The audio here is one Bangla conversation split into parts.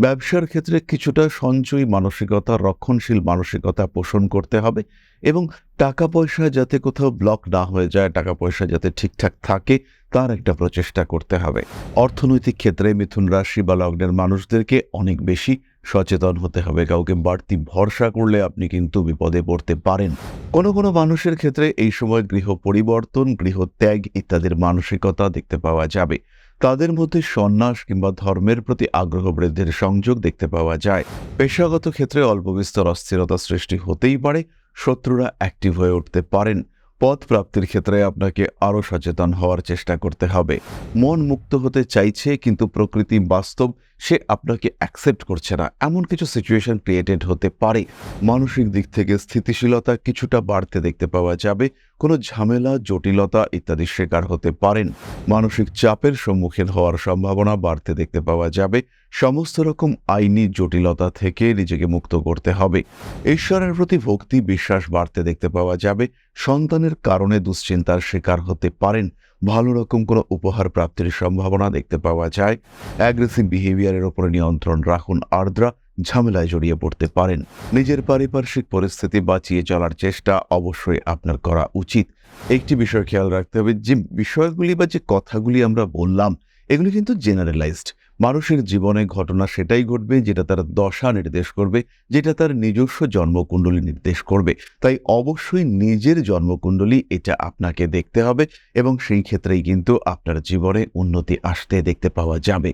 ব্যবসার ক্ষেত্রে কিছুটা সঞ্চয়ী মানসিকতা, রক্ষণশীল মানসিকতা পোষণ করতে হবে এবং টাকা পয়সা যাতে কোথাও ব্লক না হয়ে যায়, টাকা পয়সা যাতে ঠিকঠাক থাকে, তার একটা প্রচেষ্টা করতে হবে। অর্থনৈতিক ক্ষেত্রে মিথুন রাশি বা লগ্নের মানুষদেরকে অনেক বেশি সচেতন হতে হবে। কাউকে বাড়তি ভরসা করলে আপনি কিন্তু বিপদে পড়তে পারেন। কোনো কোনো মানুষের ক্ষেত্রে এই সময় গৃহ পরিবর্তন, গৃহ ত্যাগ ইত্যাদির মানসিকতা দেখতে পাওয়া যাবে। তাদের মধ্যে সন্ন্যাস কিংবা ধর্মের প্রতি আগ্রহ বৃদ্ধির সংযোগ দেখতে পাওয়া যায়। পেশাগত ক্ষেত্রে অল্প বিস্তর অস্থিরতা সৃষ্টি হতেই পারে, শত্রুরা অ্যাক্টিভ হয়ে উঠতে পারেন। পথ প্রাপ্তির ক্ষেত্রে আপনাকে আরও সচেতন হওয়ার চেষ্টা করতে হবে। মন মুক্ত হতে চাইছে, কিন্তু প্রকৃতি বাস্তব সে আপনাকে অ্যাকসেপ্ট করছে না। এমন কিছু সিচুয়েশন ক্রিয়েটেড হতে পারে। মানসিক দিক থেকে স্থিতিশীলতা কিছুটা বাড়তে দেখতে পাওয়া যাবে। কোনো ঝামেলা, জটিলতা ইত্যাদির শিকার হতে পারেন। মানসিক চাপের সম্মুখীন হওয়ার সম্ভাবনা বাড়তে দেখতে পাওয়া যাবে। সমস্ত রকম আইনি জটিলতা থেকে নিজেকে মুক্ত করতে হবে। ঈশ্বরের প্রতি ভক্তি, বিশ্বাস বাড়তে দেখতে পাওয়া যাবে। সন্তানের কারণে দুশ্চিন্তার শিকার হতে পারেন। ভালো রকম কোনো উপহার প্রাপ্তির সম্ভাবনা দেখতে পাওয়া যায়। অ্যাগ্রেসিভ বিহেভিয়ারের ওপরে নিয়ন্ত্রণ রাখুন আর্দ্রা, ঝামেলায় জড়িয়ে পড়তে পারেন। নিজের পারিপার্শ্বিক পরিস্থিতি বাঁচিয়ে চলার চেষ্টা অবশ্যই আপনার করা উচিত। একটি বিষয় খেয়াল রাখতে হবে, যে বিষয়গুলি বা যে কথাগুলি আমরা বললাম, এগুলি কিন্তু জেনারেলাইজড মানুষের জীবনে ঘটনা সেটাই ঘটবে যেটা তার দশা নির্দেশ করবে, যেটা তার নিজস্ব জন্মকুণ্ডলী নির্দেশ করবে। তাই অবশ্যই নিজের জন্মকুণ্ডলী এটা আপনাকে দেখতে হবে এবং সেই ক্ষেত্রেই কিন্তু আপনার জীবনে উন্নতি আসতে দেখতে পাওয়া যাবে।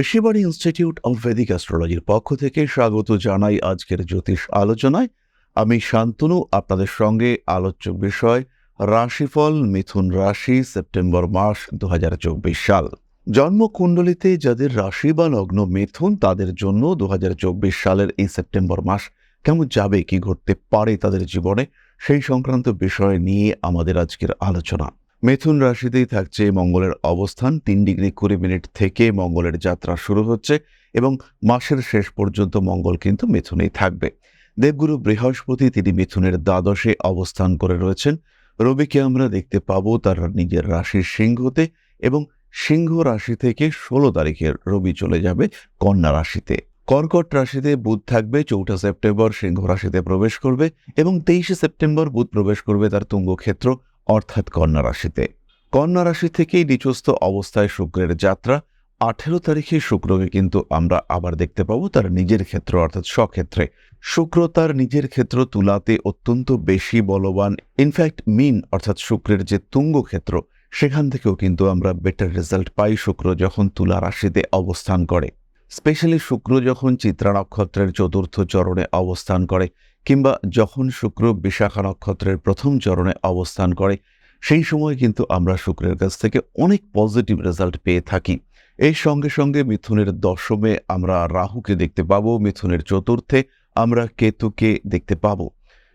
ঋষিবাণী ইনস্টিটিউট অফ ভেদিক অ্যাস্ট্রোলজির পক্ষ থেকে স্বাগত জানাই আজকের জ্যোতিষ আলোচনায়। আমি শান্তনু, আপনাদের সঙ্গে আলোচ্য বিষয়, রাশিফল, মিথুন রাশি, সেপ্টেম্বর মাস দু হাজার চব্বিশ সাল। জন্মকুণ্ডলিতে যাদের রাশি বা লগ্ন মিথুন, তাদের জন্য দু হাজার চব্বিশ সালের এই সেপ্টেম্বর মাস কেমন যাবে, কি ঘটতে পারে তাদের জীবনে, সেই সংক্রান্ত বিষয় নিয়ে আমাদের আজকের আলোচনা। মিথুন রাশিতেই থাকছে মঙ্গলের অবস্থান। তিন ডিগ্রি কুড়ি মিনিট থেকে মঙ্গলের যাত্রা শুরু হচ্ছে এবং মাসের শেষ পর্যন্ত মঙ্গল কিন্তু মিথুনেই থাকবে। দেবগুরু বৃহস্পতি তিনি মিথুনের দ্বাদশে অবস্থান করে রয়েছেন। রবিকে আমরা দেখতে পাব তার নিজের রাশির সিংহতে এবং সিংহ রাশি থেকে ষোলো তারিখের রবি চলে যাবে কন্যা রাশিতে। কর্কট রাশিতে বুধ থাকবে, চৌঠা সেপ্টেম্বর সিংহ রাশিতে প্রবেশ করবে এবং তেইশে সেপ্টেম্বর বুধ প্রবেশ করবে তার তুঙ্গক্ষেত্র। অর্থাৎ কন্যা রাশিতে। কন্যা রাশি থেকেই নিচস্থ অবস্থায় শুক্রের যাত্রা। আঠেরো তারিখে শুক্রকে কিন্তু আমরা আবার দেখতে পাবো তার নিজের ক্ষেত্র, অর্থাৎ স্বক্ষেত্রে। শুক্র তার নিজের ক্ষেত্র তুলাতে অত্যন্ত বেশি বলবান। ইনফ্যাক্ট মিন অর্থাৎ শুক্রের যে তুঙ্গ ক্ষেত্র, সেখান থেকেও কিন্তু আমরা বেটার রেজাল্ট পাই শুক্র যখন তুলা রাশিতে অবস্থান করে। স্পেশালি শুক্র যখন চিত্রা নক্ষত্রের চতুর্থ চরণে অবস্থান করে কিংবা যখন শুক্র বিশাখা নক্ষত্রের প্রথম চরণে অবস্থান করে, সেই সময় কিন্তু আমরা শুক্রের কাছ থেকে অনেক পজিটিভ রেজাল্ট পেয়ে থাকি। এই সঙ্গে সঙ্গে মিথুনের দশমে আমরা রাহুকে দেখতে পাবো, মিথুনের চতুর্থে আমরা কেতুকে দেখতে পাবো।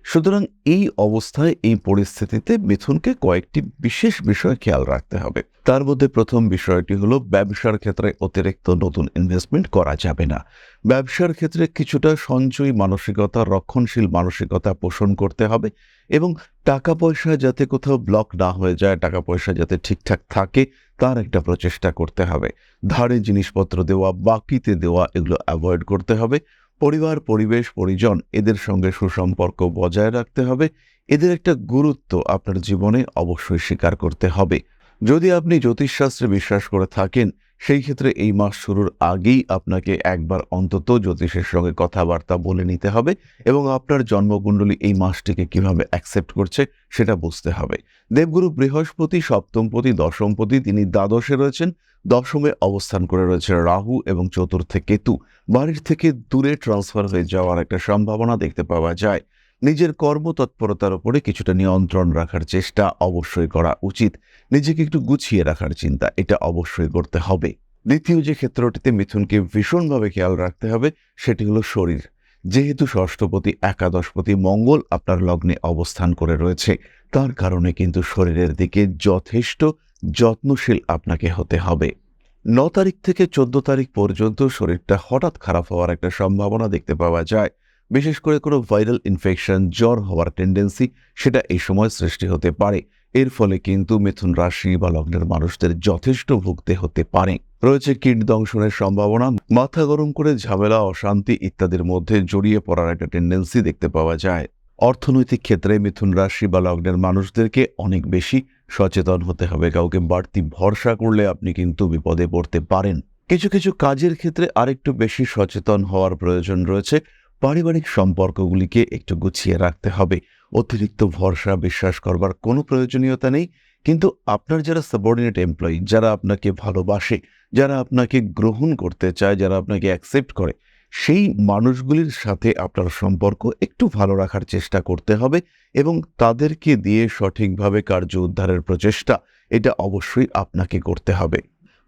সুতরাং এই অবস্থায়, এই পরিস্থিতিতে মিথুনকে কয়েকটি বিশেষ বিষয় খেয়াল রাখতে হবে। তার মধ্যে প্রথম বিষয়টি হলো, ব্যবসার ক্ষেত্রে অতিরিক্ত নতুন ইনভেস্টমেন্ট করা যাবে না। ব্যবসার ক্ষেত্রে কিছুটা সঞ্চয়ী মানসিকতা, রক্ষণশীল মানসিকতা পোষণ করতে হবে এবং টাকা পয়সা যাতে কোথাও ব্লক না হয়ে যায় টাকা পয়সা যাতে ঠিকঠাক থাকে, তার একটা প্রচেষ্টা করতে হবে। ধারে জিনিসপত্র দেওয়া, বাকিতে দেওয়া, এগুলো অ্যাভয়েড করতে হবে। পরিবার, পরিবেশ, পরিজন এদের সঙ্গে সুসম্পর্ক বজায় রাখতে হবে। এদের একটা গুরুত্ব আপনার জীবনে অবশ্যই স্বীকার করতে হবে। যদি আপনি জ্যোতিষশাস্ত্রে বিশ্বাস করে থাকেন সেই ক্ষেত্রে এই মাস শুরুর আগেই আপনাকে একবার অন্তত জ্যোতিষের সঙ্গে কথাবার্তা বলে নিতে হবে এবং আপনার জন্মকুণ্ডলী এই মাসটিকে কীভাবে অ্যাকসেপ্ট করছে সেটা বুঝতে হবে। দেবগুরু বৃহস্পতি, সপ্তমপতি, দশমপতি তিনি দ্বাদশে রয়েছেন, দশমে অবস্থান করে রয়েছে রাহু এবং চতুর্থে কেতু। বাড়ির থেকে দূরে ট্রান্সফার হয়ে যাওয়ার একটা সম্ভাবনা দেখতে পাওয়া যায়। নিজের কর্মতৎপরতার উপরে কিছুটা নিয়ন্ত্রণ রাখার চেষ্টা অবশ্যই করা উচিত। নিজেকে একটু গুছিয়ে রাখার চিন্তা, এটা অবশ্যই করতে হবে। দ্বিতীয় যে ক্ষেত্রটিতে মিথুনকে ভীষণভাবে খেয়াল রাখতে হবে, সেটি হলো শরীর। যেহেতু ষষ্ঠপতি, একাদশপতি, মঙ্গল আপনার লগ্নে অবস্থান করে রয়েছে, তার কারণে কিন্তু শরীরের দিকে যথেষ্ট যত্নশীল আপনাকে হতে হবে। ন তারিখ থেকে চোদ্দ তারিখ পর্যন্ত শরীরটা হঠাৎ খারাপ হওয়ার একটা সম্ভাবনা দেখতে পাওয়া যায়। বিশেষ করে কোনো ভাইরাল ইনফেকশন জ্বর হওয়ার টেন্ডেন্সি সেটা এই সময় সৃষ্টি হতে পারে। এর ফলে কিন্তু মিথুন রাশি বা লগ্নের মানুষদের যথেষ্ট ভুগতে হতে পারে। রয়েছে কীট দংশনের সম্ভাবনা, মাথা গরম করে ঝামেলা, অশান্তি ইত্যাদির মধ্যে জড়িয়ে পড়ার একটা টেন্ডেন্সি দেখতে পাওয়া যায়। অর্থনৈতিক ক্ষেত্রে মিথুন রাশি বা লগ্নের মানুষদেরকে অনেক বেশি সচেতন হতে হবে। কাউকে বাড়তি ভরসা করলে আপনি কিন্তু বিপদে পড়তে পারেন। কিছু কিছু কাজের ক্ষেত্রে আরেকটু বেশি সচেতন হওয়ার প্রয়োজন রয়েছে। পারিবারিক সম্পর্কগুলিকে একটু গুছিয়ে রাখতে হবে। অতিরিক্ত ভরসা বিশ্বাস করবার কোনো প্রয়োজনীয়তা নেই। কিন্তু আপনার যারা সাবঅর্ডিনেট এমপ্লয়ি যারা আপনাকে ভালোবাসে, যারা আপনাকে গ্রহণ করতে চায়, যারা আপনাকে অ্যাকসেপ্ট করে, সেই মানুষগুলির সাথে আপনার সম্পর্ক একটু ভালো রাখার চেষ্টা করতে হবে এবং তাদেরকে দিয়ে সঠিকভাবে কার্য উদ্ধারের প্রচেষ্টা, এটা অবশ্যই আপনাকে করতে হবে।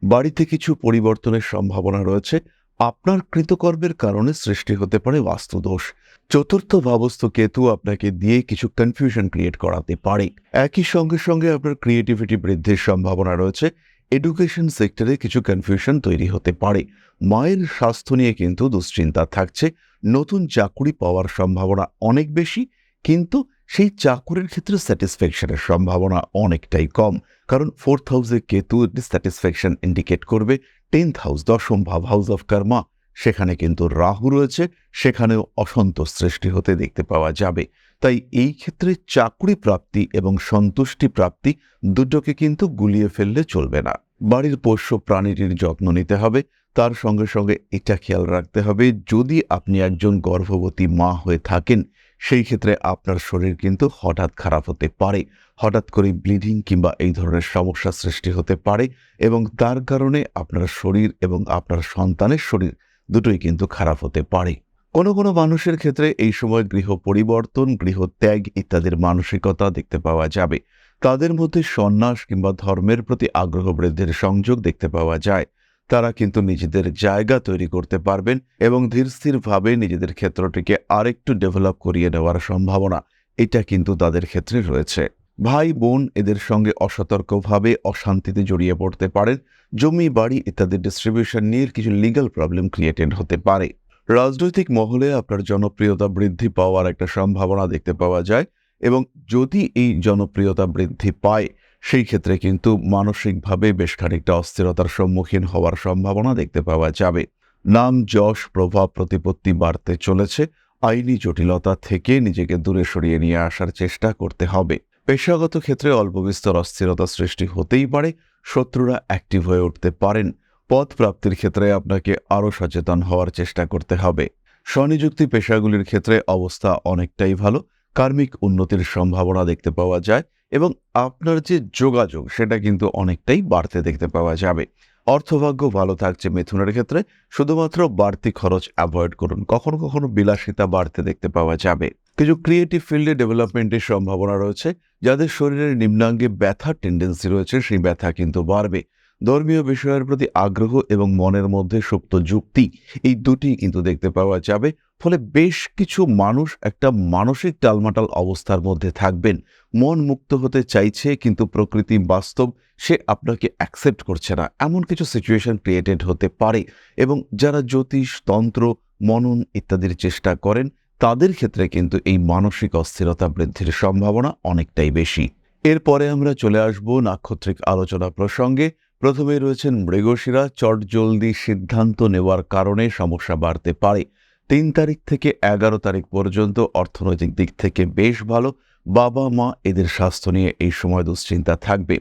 বাড়িতে কিছু পরিবর্তনের সম্ভাবনা রয়েছে। আপনার কৃতকর্মের কারণে সৃষ্টি হতে পারে বাস্তুদোষ। চতুর্থ ভাবস্থ কেতু আপনাকে দিয়ে কিছু কনফিউশন ক্রিয়েট করাতে পারে। একই সঙ্গে সঙ্গে আপনার ক্রিয়েটিভিটি বৃদ্ধির সম্ভাবনা রয়েছে। এডুকেশন সেক্টরে কিছু কনফিউশন তৈরি হতে পারে। মায়ের স্বাস্থ্য নিয়ে কিন্তু দুশ্চিন্তা থাকছে। নতুন চাকুরি পাওয়ার সম্ভাবনা অনেক বেশি, কিন্তু সেই চাকুরির ক্ষেত্রে স্যাটিসফ্যাকশনের সম্ভাবনা অনেকটাই কম। কারণ ফোর্থ হাউসে কেতু স্যাটিসফ্যাকশন ইন্ডিকেট করবে। টেন্থ হাউস, দশম ভাব, হাউস অফ কর্মা, সেখানে কিন্তু রাহু রয়েছে, সেখানেও অসন্তোষ সৃষ্টি হতে দেখতে পাওয়া যাবে। তাই এই ক্ষেত্রে চাকরি প্রাপ্তি এবং সন্তুষ্টি প্রাপ্তি দুটোকে কিন্তু গুলিয়ে ফেললে চলবে না। বাড়ির পোষ্য প্রাণীটির যত্ন নিতে হবে, তার সঙ্গে সঙ্গে এটা খেয়াল রাখতে হবে, যদি আপনি একজন গর্ভবতী মা হয়ে থাকেন সেই ক্ষেত্রে আপনার শরীর কিন্তু হঠাৎ খারাপ হতে পারে। হঠাৎ করে ব্লিডিং কিংবা এই ধরনের সমস্যা সৃষ্টি হতে পারে এবং তার কারণে আপনার শরীর এবং আপনার সন্তানের শরীর দুটোই কিন্তু খারাপ হতে পারে। কোনো কোনো মানুষের ক্ষেত্রে এই সময় গৃহ পরিবর্তন, গৃহ ত্যাগ ইত্যাদির মানসিকতা দেখতে পাওয়া যাবে। তাদের মধ্যে সন্ন্যাস কিংবা ধর্মের প্রতি আগ্রহ বৃদ্ধির সংযোগ দেখতে পাওয়া যায়। তারা কিন্তু নিজেদের জায়গা তৈরি করতে পারবেন এবং ধীরস্থিরভাবে নিজেদের ক্ষেত্রটিকে আরেকটু ডেভেলপ করিয়ে নেওয়ার সম্ভাবনা এটা কিন্তু তাদের ক্ষেত্রে রয়েছে। ভাই বোন এদের সঙ্গে অসতর্কভাবে অশান্তিতে জড়িয়ে পড়তে পারেন, জমি, বাড়ি ইত্যাদি ডিস্ট্রিবিউশন নিয়ে কিছু লিগাল প্রবলেম ক্রিয়েটেড হতে পারে। রাজনৈতিক মহলে আপনার জনপ্রিয়তা বৃদ্ধি পাওয়ার একটা সম্ভাবনা দেখতে পাওয়া যায় এবং যদি এই জনপ্রিয়তা বৃদ্ধি পায় সেই ক্ষেত্রে কিন্তু মানসিকভাবে বেশ খানিকটা অস্থিরতার সম্মুখীন হওয়ার সম্ভাবনা দেখতে পাওয়া যাবে। নাম, যশ, প্রভাব, প্রতিপত্তি বাড়তে চলেছে। আইনি জটিলতা থেকে নিজেকে দূরে সরিয়ে নিয়ে আসার চেষ্টা করতে হবে। পেশাগত ক্ষেত্রে অল্প বিস্তর অস্থিরতা সৃষ্টি হতেই পারে। শত্রুরা অ্যাক্টিভ হয়ে উঠতে পারেন। পদ প্রাপ্তির ক্ষেত্রে আপনাকে আরও সচেতন হওয়ার চেষ্টা করতে হবে। স্বনিযুক্তি পেশাগুলির ক্ষেত্রে অবস্থা অনেকটাই ভালো। কার্মিক উন্নতির সম্ভাবনা দেখতে পাওয়া যায়। এবং আপনার যে যোগাযোগ, সেটা কিন্তু অনেকটাই বাড়তে দেখতে পাওয়া যাবে। অর্থভাগ্য ভালো থাকছে মিথুনের ক্ষেত্রে, শুধুমাত্র বাড়তি খরচ অ্যাভয়েড করুন। কখনো কখনো বিলাসিতা বাড়তে দেখতে পাওয়া যাবে। কিছু ক্রিয়েটিভ ফিল্ডে ডেভেলপমেন্টের সম্ভাবনা রয়েছে, যাদের শরীরের নিম্নাঙ্গে ব্যথার টেন্ডেন্সি রয়েছে, সেই ব্যথা কিন্তু বাড়বে। ধর্মীয় বিষয়ের প্রতি আগ্রহ এবং মনের মধ্যে সুপ্ত যুক্তি এই দুটি কিন্তু দেখতে পাওয়া যাবে। ফলে বেশ কিছু মানুষ একটা মানসিক টালমাটাল অবস্থার মধ্যে থাকবেন। মন মুক্ত হতে চাইছে কিন্তু প্রকৃতি বাস্তব, সে আপনাকে অ্যাকসেপ্ট করছে না। এমন কিছু সিচুয়েশন ক্রিয়েটেড হতে পারে এবং যারা জ্যোতিষ, তন্ত্র, মনন ইত্যাদির চেষ্টা করেন, তাদের ক্ষেত্রে কিন্তু এই মানসিক অস্থিরতা বৃদ্ধির সম্ভাবনা অনেকটাই বেশি। এরপরে আমরা চলে আসব নাক্ষত্রিক আলোচনা প্রসঙ্গে। প্রথমে রয়েছেন মৃগশিরা চটজলদি সিদ্ধান্ত নেওয়ার কারণে সমস্যা বাড়তে পারে। তিন তারিখ থেকে এগারো তারিখ পর্যন্ত অর্থনৈতিক দিক থেকে বেশ ভালো। বাবা মা এদের স্বাস্থ্য নিয়ে এই সময় দুশ্চিন্তা থাকবে।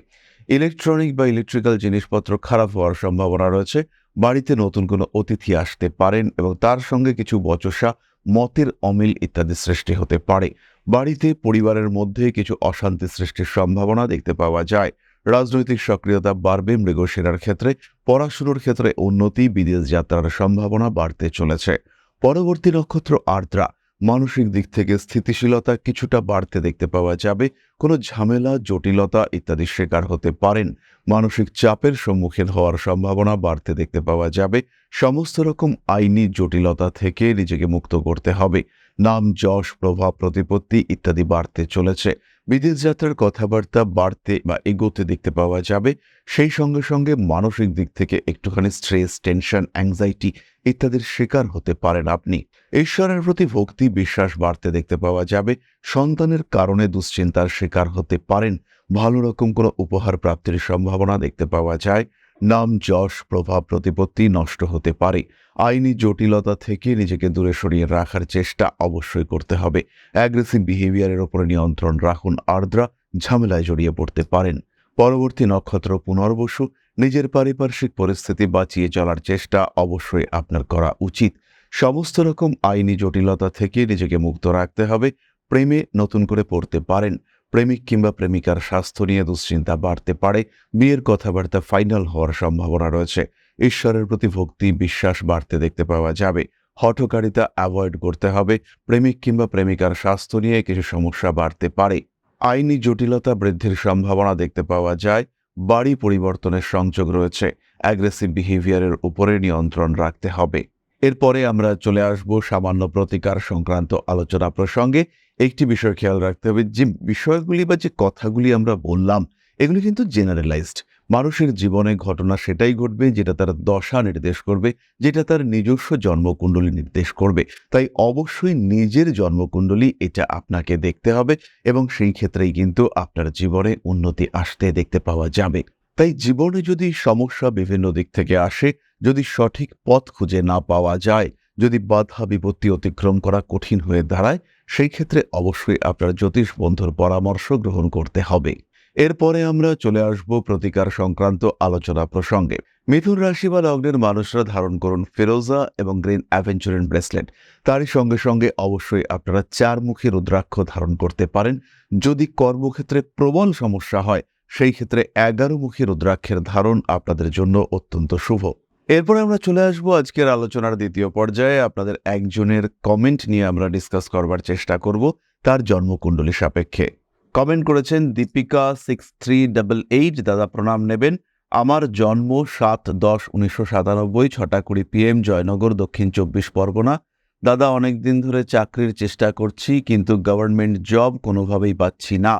ইলেকট্রনিক বা ইলেকট্রিক্যাল জিনিসপত্র খারাপ হওয়ার সম্ভাবনা রয়েছে। বাড়িতে নতুন কোনো অতিথি আসতে পারেন এবং তার সঙ্গে কিছু বচসা, মতের অমিল ইত্যাদি সৃষ্টি হতে পারে। বাড়িতে পরিবারের মধ্যে কিছু অশান্তি সৃষ্টির সম্ভাবনা দেখতে পাওয়া যায়। রাজনৈতিক সক্রিয়তা বাড়বে মৃগশিরার ক্ষেত্রে পড়াশুনোর ক্ষেত্রে উন্নতি, বিদেশ যাত্রার সম্ভাবনা বাড়তে চলেছে। পরবর্তী নক্ষত্র আর্দ্রা, মানসিক দিক থেকে স্থিতিশীলতা কিছুটা বাড়তে দেখতে পাওয়া যাবে। কোনো ঝামেলা, জটিলতা ইত্যাদির শিকার হতে পারেন। মানসিক চাপের সম্মুখীন হওয়ার সম্ভাবনা বাড়তে দেখতে পাওয়া যাবে। সমস্ত রকম আইনি জটিলতা থেকে নিজেকে মুক্ত করতে হবে। নাম, যশ, প্রভাব, প্রতিপত্তি ইত্যাদি বাড়তে চলেছে। বিদেশ যাত্রার কথাবার্তা বাড়তে বা এগোতে দেখতে পাওয়া যাবে। সেই সঙ্গে সঙ্গে মানসিক দিক থেকে একটুখানি স্ট্রেস, টেনশন, অ্যাংজাইটি ইত্যাদির শিকার হতে পারেন আপনি। ঈশ্বরের প্রতি ভক্তি, বিশ্বাস বাড়তে দেখতে পাওয়া যাবে। সন্তানের কারণে দুশ্চিন্তার শিকার হতে পারেন। ভালো রকম কোনো উপহার প্রাপ্তির সম্ভাবনা দেখতে পাওয়া যায়। নাম, যশ, প্রভাব, প্রতিপত্তি নষ্ট হতে পারে। আইনি জটিলতা থেকে নিজেকে দূরে সরিয়ে রাখার চেষ্টা অবশ্যই করতে হবে। অ্যাগ্রেসিভ বিহেভিয়ারের ওপরে নিয়ন্ত্রণ রাখুন। আর্দ্রা ঝামেলায় জড়িয়ে পড়তে পারেন। পরবর্তী নক্ষত্র পুনর্বসু। নিজের পারিপার্শ্বিক পরিস্থিতি বাঁচিয়ে চলার চেষ্টা অবশ্যই আপনার করা উচিত। সমস্ত রকম আইনি জটিলতা থেকে নিজেকে মুক্ত রাখতে হবে। প্রেমে নতুন করে পড়তে পারেন। প্রেমিক কিংবা প্রেমিকার স্বাস্থ্য নিয়ে দুশ্চিন্তা বাড়তে পারে, বিয়ের কথাবার্তা ফাইনাল হওয়ার সম্ভাবনা রয়েছে। ঈশ্বরের প্রতি ভক্তি, বিশ্বাস বাড়তে দেখতে পাওয়া যাবে। হঠকারিতা অ্যাভয়েড করতে হবে। প্রেমিক কিংবা প্রেমিকার স্বাস্থ্য নিয়ে কিছু সমস্যা বাড়তে পারে। আইনি জটিলতা বৃদ্ধির সম্ভাবনা দেখতে পাওয়া যায়। বাড়ি পরিবর্তনের সংযোগ রয়েছে। অ্যাগ্রেসিভ বিহেভিয়ারের উপরে নিয়ন্ত্রণ রাখতে হবে। এরপরে আমরা চলে আসব সামান্য প্রতিকার সংক্রান্ত আলোচনা প্রসঙ্গে। একটি বিষয় খেয়াল রাখতে হবে, যে বিষয়গুলি বা যে কথাগুলি আমরা বললাম, এগুলি কিন্তু জেনারেলাইজড মানুষের জীবনে ঘটনা সেটাই ঘটবে, যেটা তার দশা নির্দেশ করবে, যেটা তার নিজস্ব জন্মকুণ্ডলী নির্দেশ করবে। তাই অবশ্যই নিজের জন্মকুণ্ডলী এটা আপনাকে দেখতে হবে এবং সেই ক্ষেত্রেই কিন্তু আপনার জীবনে উন্নতি আসতে দেখতে পাওয়া যাবে। তাই জীবনে যদি সমস্যা বিভিন্ন দিক থেকে আসে, যদি সঠিক পথ খুঁজে না পাওয়া যায়, যদি বাধা বিপত্তি অতিক্রম করা কঠিন হয়ে দাঁড়ায় সেই ক্ষেত্রে অবশ্যই আপনার জ্যোতিষ বন্ধুর পরামর্শ গ্রহণ করতে হবে। এরপরে আমরা চলে আসব প্রতিকার সংক্রান্ত আলোচনা প্রসঙ্গে। মিথুন রাশি বা লগ্নের মানুষরা ধারণ করুন ফেরোজা এবং গ্রিন অ্যাভেঞ্চুরিন ব্রেসলেট। তারই সঙ্গে সঙ্গে অবশ্যই আপনারা চারমুখী রুদ্রাক্ষ ধারণ করতে পারেন। যদি কর্মক্ষেত্রে প্রবল সমস্যা হয়, সেই ক্ষেত্রে এগারোমুখী রুদ্রাক্ষের ধারণ আপনাদের জন্য অত্যন্ত শুভ। এরপরে আমরা চলে আসব আজকের আলোচনার দ্বিতীয় পর্যায়ে। আপনাদের একজনের কমেন্ট নিয়ে আমরা ডিসকাস করবার চেষ্টা করব, তার জন্মকুণ্ডলী সাপেক্ষে। কমেন্ট করেছেন, Deepika six three double eight দাদা প্রণাম নেবেন। আমার জন্ম সাত দশ উনিশশো সাতানব্বই ছটা কুড়ি পিএম জয়নগর, দক্ষিণ চব্বিশ পরগনা। দাদা অনেক দিন ধরে চাকরির চেষ্টা করছি, কিন্তু গভর্নমেন্ট জব কোনোভাবেই পাচ্ছি না।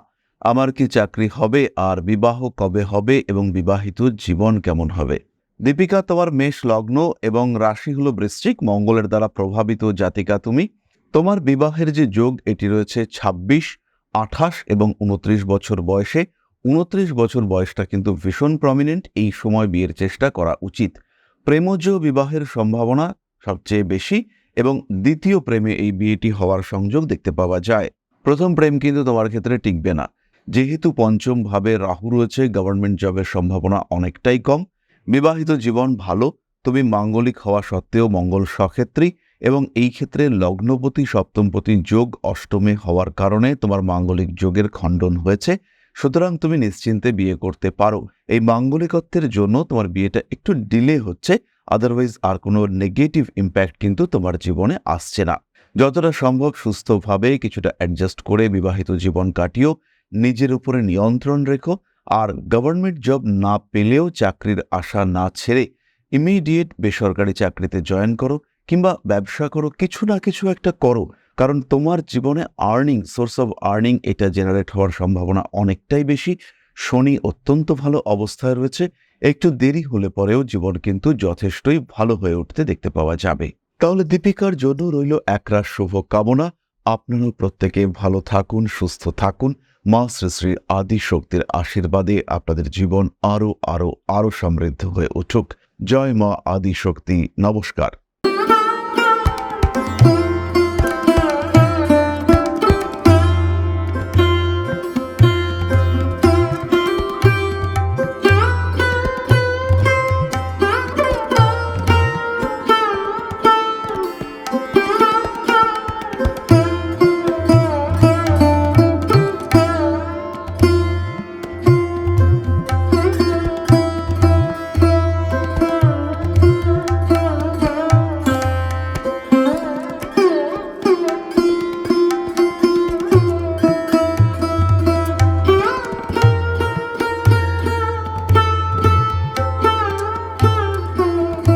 আমার কি চাকরি হবে, আর বিবাহ কবে হবে এবং বিবাহিত জীবন কেমন হবে? দীপিকা তোমার মেষ লগ্ন এবং রাশি হলো বৃশ্চিক, মঙ্গলের দ্বারা প্রভাবিত জাতিকা তুমি। তোমার বিবাহের যে যোগ, এটি রয়েছে ছাব্বিশ, আঠাশ এবং উনত্রিশ বছর বয়সে। উনত্রিশ বছর বয়সটা কিন্তু ভীষণ প্রমিনেন্ট এই সময় বিয়ের চেষ্টা করা উচিত। প্রেমজ বিবাহের সম্ভাবনা সবচেয়ে বেশি এবং দ্বিতীয় প্রেমে এই বিয়েটি হওয়ার সংযোগ দেখতে পাওয়া যায়। প্রথম প্রেম কিন্তু তোমার ক্ষেত্রে টিকবে না। যেহেতু পঞ্চম ভাবে রাহু রয়েছে গভর্নমেন্ট জবের সম্ভাবনা অনেকটাই কম। বিবাহিত জীবন ভালো, তুমি মাঙ্গলিক হওয়া সত্ত্বেও মঙ্গল সক্ষেত্রী এবং এই ক্ষেত্রে লগ্নপতি, সপ্তমপতি যোগ অষ্টমে হওয়ার কারণে তোমার মাঙ্গলিক যোগের খণ্ডন হয়েছে। সুতরাং তুমি নিশ্চিন্তে বিয়ে করতে পারো। এই মাঙ্গলিকত্বের জন্য তোমার বিয়েটা একটু ডিলে হচ্ছে আদারওয়াইজ আর কোনো নেগেটিভ ইম্প্যাক্ট কিন্তু তোমার জীবনে আসছে না। যতটা সম্ভব সুস্থভাবে কিছুটা অ্যাডজাস্ট করে বিবাহিত জীবন কাটিও, নিজের উপরে নিয়ন্ত্রণ রেখো আর গভর্নমেন্ট জব না পেলেও চাকরির আশা না ছেড়ে ইমিডিয়েট বেসরকারি চাকরিতে জয়েন করো কিংবা ব্যবসা করো, কিছু না কিছু একটা করো। কারণ তোমার জীবনে আর্নিং সোর্স অফ আর্নিং এটা জেনারেট হওয়ার সম্ভাবনা অনেকটাই বেশি। শনি অত্যন্ত ভালো অবস্থায় রয়েছে। একটু দেরি হলে পরেও জীবন কিন্তু যথেষ্টই ভালো হয়ে উঠতে দেখতে পাওয়া যাবে। তাহলে দীপিকার জন্য রইল একরাশ শুভ কামনা আপনারাও প্রত্যেকে ভালো থাকুন, সুস্থ থাকুন। মা শ্রী আদি শক্তির আশীর্বাদে আপনাদের জীবন আরও আরও আরও সমৃদ্ধ হয়ে উঠুক। জয় মা আদি শক্তি নমস্কার।